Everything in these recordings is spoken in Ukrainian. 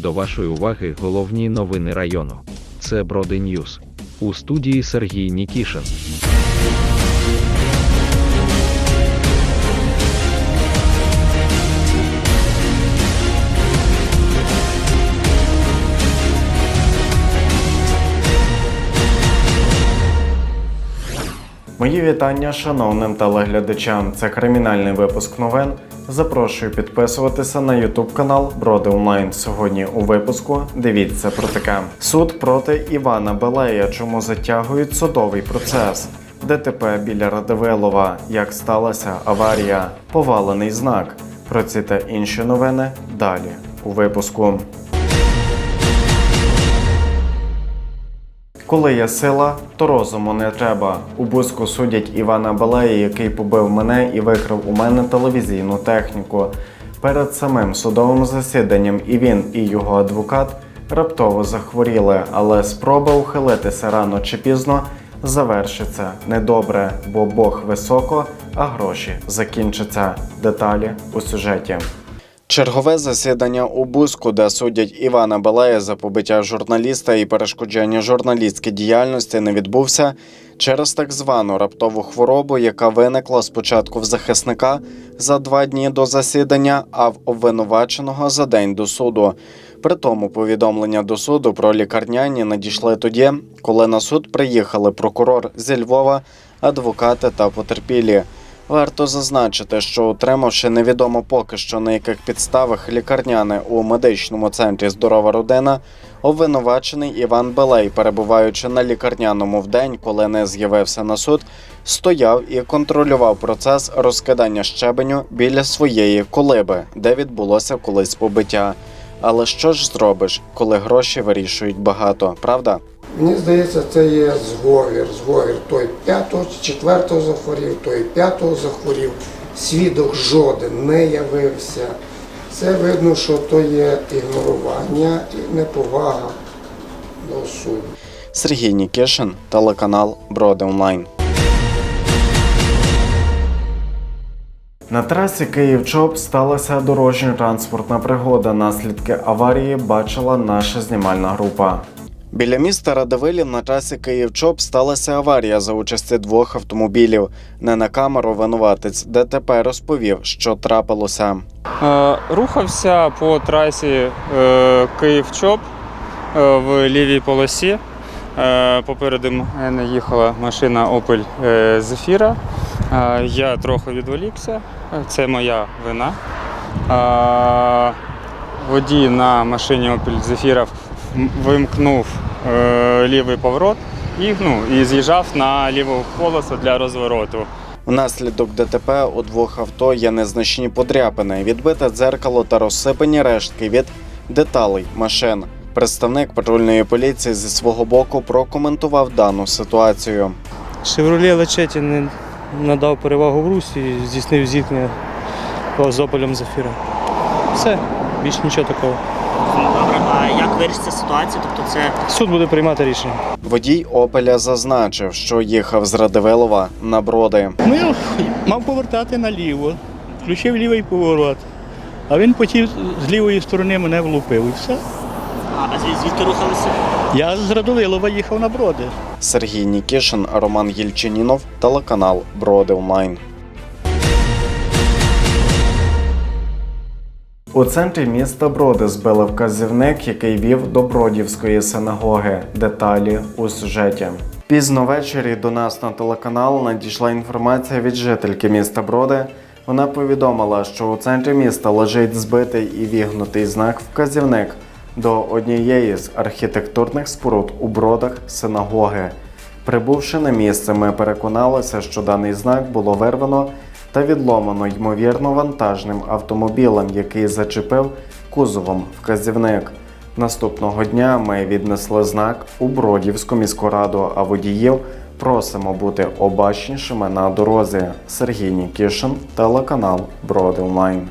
До вашої уваги головні новини району. Це Броди Ньюз. У студії Сергій Нікішин. Мої вітання шановним телеглядачам. Це кримінальний випуск новин. Запрошую підписуватися на YouTube канал Броди Онлайн. Сьогодні у випуску дивіться про таке: суд проти Івана Белея. Чому затягують судовий процес? ДТП біля Радивилова. Як сталася аварія? Повалений знак. Про ці та інші новини далі у випуску. Коли є сила, то розуму не треба. У Бузьку судять Івана Балея, який побив мене і викрав у мене телевізійну техніку. Перед самим судовим засіданням і він, і його адвокат раптово захворіли, але спроба ухилитися рано чи пізно завершиться недобре, бо Бог високо, а гроші закінчаться. Деталі у сюжеті. Чергове засідання у Бузьку, де судять Івана Балея за побиття журналіста і перешкоджання журналістській діяльності, не відбувся через так звану раптову хворобу, яка виникла спочатку в захисника за два дні до засідання, а в обвинуваченого за день до суду. При тому повідомлення до суду про лікарняні надійшли тоді, коли на суд приїхали прокурор зі Львова, адвокати та потерпілі. Варто зазначити, що отримавши невідомо поки що на яких підставах лікарняне у медичному центрі Здорова родина, обвинувачений Іван Белей, перебуваючи на лікарняному в день, коли не з'явився на суд, стояв і контролював процес розкидання щебеню біля своєї колиби, де відбулося колись побиття. Але що ж зробиш, коли гроші вирішують багато, правда? Мені здається, це є зговір. Зговір той п'ятого чи четвертого захворів, той п'ятого захворів. Свідок жоден не явився. Це видно, що то є ігнорування і неповага до суду. Сергій Нікішин, телеканал Броди Онлайн. На трасі Київ-Чоп сталася дорожньо-транспортна пригода. Наслідки аварії бачила наша знімальна група. Біля міста Радивилів на трасі Київ-Чоп сталася аварія за участі двох автомобілів. Не на камеру винуватець ДТП розповів, що трапилося. Е, Рухався по трасі е, Київ-Чоп е, в лівій полосі. Попереду мене їхала машина Opel. Е, Я трохи відволікся, це моя вина. Водій на машині Opel м- вимкнув е, лівий поворот і, ну, і з'їжджав на ліву полосу для розвороту. Внаслідок ДТП у двох авто є незначні подряпини, відбите дзеркало та розсипані рештки від деталей машин. Представник патрульної поліції зі свого боку прокоментував дану ситуацію. Шевроле Лачеті не надав перевагу в русі і здійснив зіткнення з Опелем Зафіра. Все, більш нічого такого. Як вирішиться ситуація? Тобто це Суд буде приймати рішення. Водій Опеля зазначив, що їхав з Радивилова на броди. Я мав повертати наліво, включив лівий поворот. А він потім з лівої сторони мене влупив і все. а, а звід- звідки рухалися? Я з Радовилова їхав на броди. Сергій Нікішин, Роман Єльчинінов, телеканал Броди Онлайн. У центрі міста Броди збили вказівник, який вів до Бродівської синагоги. Деталі у сюжеті. Пізно ввечері до нас на телеканал надійшла інформація від жительки міста Броди. Вона повідомила, що у центрі міста лежить збитий і вігнутий знак вказівник до однієї з архітектурних споруд у бродах синагоги. Прибувши на місце, ми переконалися, що даний знак було вирвано та відломано ймовірно вантажним автомобілем, який зачепив кузовом вказівник. Наступного дня ми віднесли знак у Бродівську міську раду, а водіїв просимо бути обачнішими на дорозі. Сергій Нікішин, телеканал Броди Онлайн.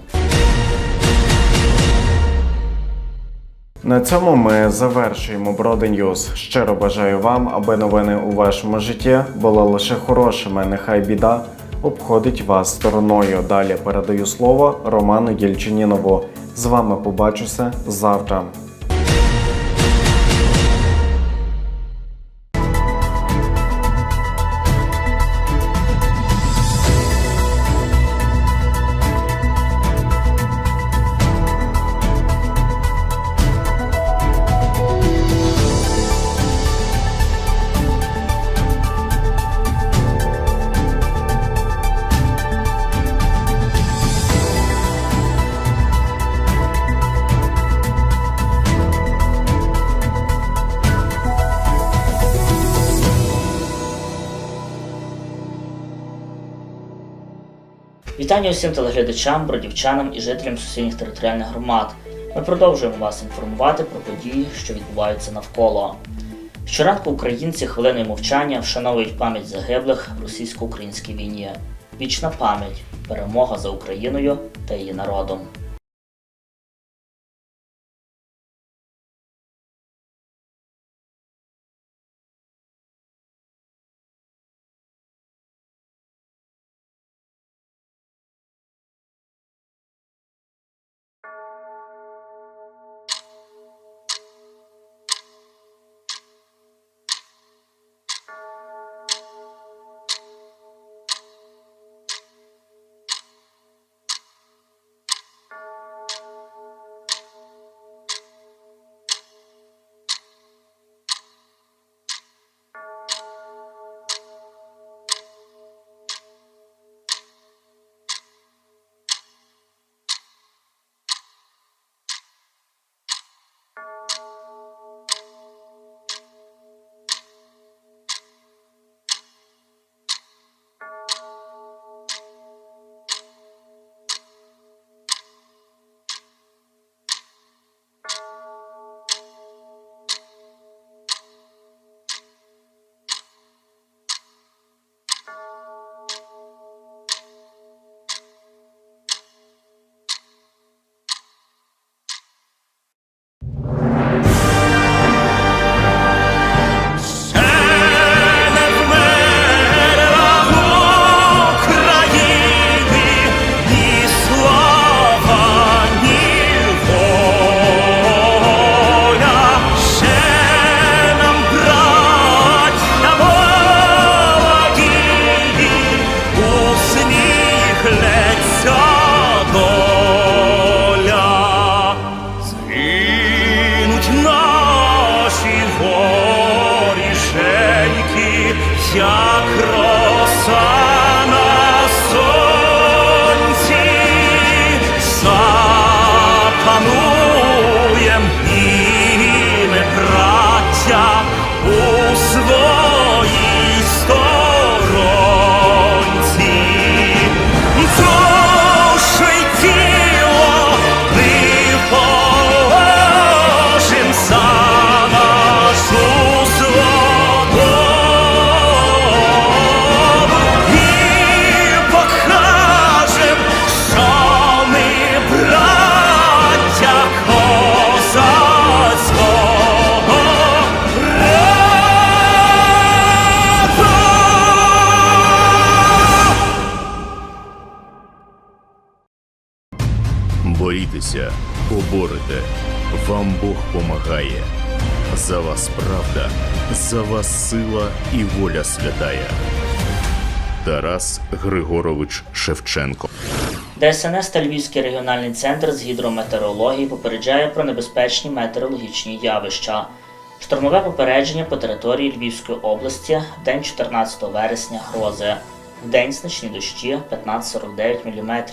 На цьому ми завершуємо Броди Ньюз. Щиро бажаю вам, аби новини у вашому житті були лише хорошими. Нехай біда обходить вас стороною. Далі передаю слово Роману Єльчинінову. З вами побачуся завтра. Вітання усім телеглядачам, бродівчанам і жителям сусідніх територіальних громад. Ми продовжуємо вас інформувати про події, що відбуваються навколо. Щоранку українці хвилиною мовчання вшановують пам'ять загиблих в російсько-українській війні. Вічна пам'ять, перемога за Україною та її народом. Як Борітеся, поборете, вам Бог помагає. За вас правда, за вас сила і воля святая. Тарас Григорович Шевченко. ДСНС та Львівський регіональний центр з гідрометеорології попереджає про небезпечні метеорологічні явища. Штормове попередження по території Львівської області день 14 вересня грози. В день значні дощі 15-49 мм.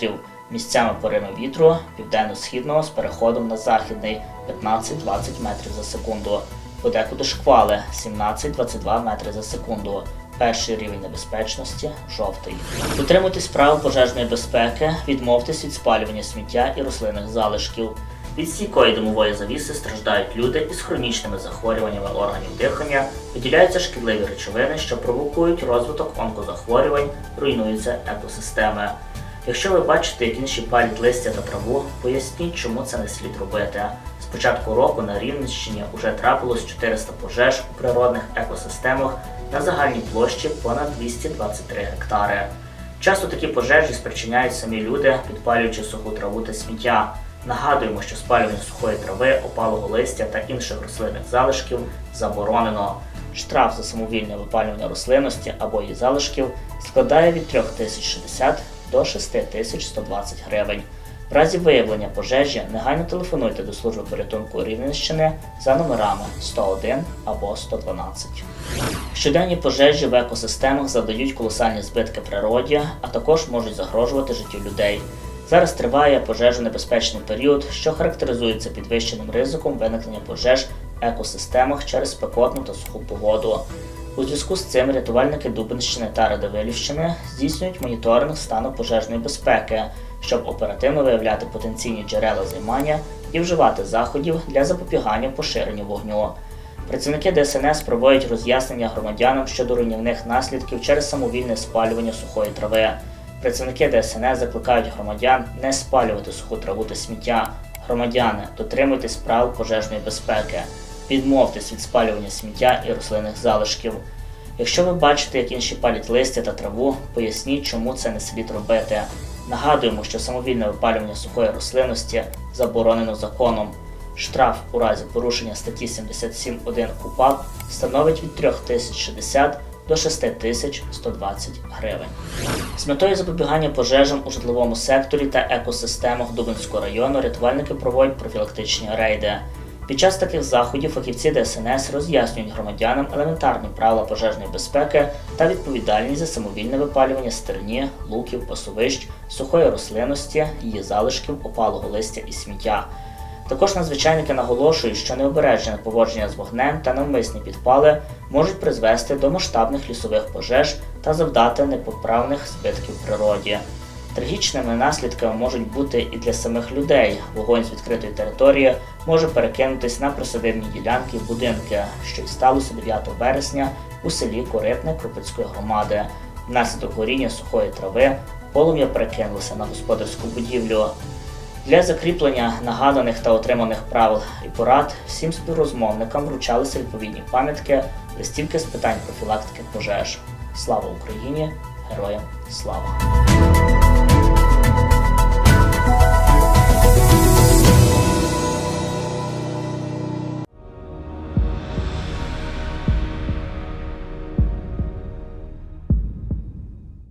Місцями пориви вітру південно-східного з переходом на західний 15-20 метрів за секунду. Подекуди шквали 17-22 метри за секунду. Перший рівень небезпечності жовтий. Дотримуйтесь правил пожежної безпеки, відмовтесь від спалювання сміття і рослинних залишків. Від стійкої димової завіси страждають люди із хронічними захворюваннями органів дихання, виділяються шкідливі речовини, що провокують розвиток онкозахворювань, руйнуються екосистеми. Якщо ви бачите, як інші палять листя та траву, поясніть, чому це не слід робити. З початку року на Рівненщині вже трапилось 400 пожеж у природних екосистемах на загальній площі понад 223 гектари. Часто такі пожежі спричиняють самі люди, підпалюючи суху траву та сміття. Нагадуємо, що спалювання сухої трави, опалого листя та інших рослинних залишків заборонено. Штраф за самовільне випалювання рослинності або її залишків складає від 3060 до 6120 гривень. В разі виявлення пожежі негайно телефонуйте до служби порятунку Рівненщини за номерами 101 або 112. Щоденні пожежі в екосистемах завдають колосальні збитки природі, а також можуть загрожувати життю людей. Зараз триває пожежонебезпечний період, що характеризується підвищеним ризиком виникнення пожеж в екосистемах через спекотну та суху погоду. У зв'язку з цим рятувальники Дубинщини та Радивилівщини здійснюють моніторинг стану пожежної безпеки, щоб оперативно виявляти потенційні джерела займання і вживати заходів для запобігання поширенню вогню. Працівники ДСНС проводять роз'яснення громадянам щодо руйнівних наслідків через самовільне спалювання сухої трави. Працівники ДСНС закликають громадян не спалювати суху траву та сміття. Громадяни, дотримуйтесь правил пожежної безпеки, відмовтесь від спалювання сміття і рослинних залишків. Якщо ви бачите, як інші палять листя та траву, поясніть, чому це не слід робити. Нагадуємо, що самовільне випалювання сухої рослинності заборонено законом. Штраф у разі порушення статті 77.1 КУПАП становить від 3060 до 6120 гривень. З метою запобігання пожежам у житловому секторі та екосистемах Дубинського району рятувальники проводять профілактичні рейди. Під час таких заходів фахівці ДСНС роз'яснюють громадянам елементарні правила пожежної безпеки та відповідальність за самовільне випалювання стерні, луків, пасовищ, сухої рослинності, її залишків, опалого листя і сміття. Також надзвичайники наголошують, що необережне поводження з вогнем та навмисні підпали можуть призвести до масштабних лісових пожеж та завдати непоправних збитків природі. Трагічними наслідками можуть бути і для самих людей. Вогонь з відкритої території може перекинутись на присадибні ділянки будинки, що й сталося 9 вересня у селі Коритне Кропицької громади. Внаслідок горіння сухої трави полум'я перекинулося на господарську будівлю. Для закріплення нагаданих та отриманих правил і порад всім співрозмовникам вручалися відповідні пам'ятки, листівки з питань профілактики пожеж. Слава Україні! Героям слава!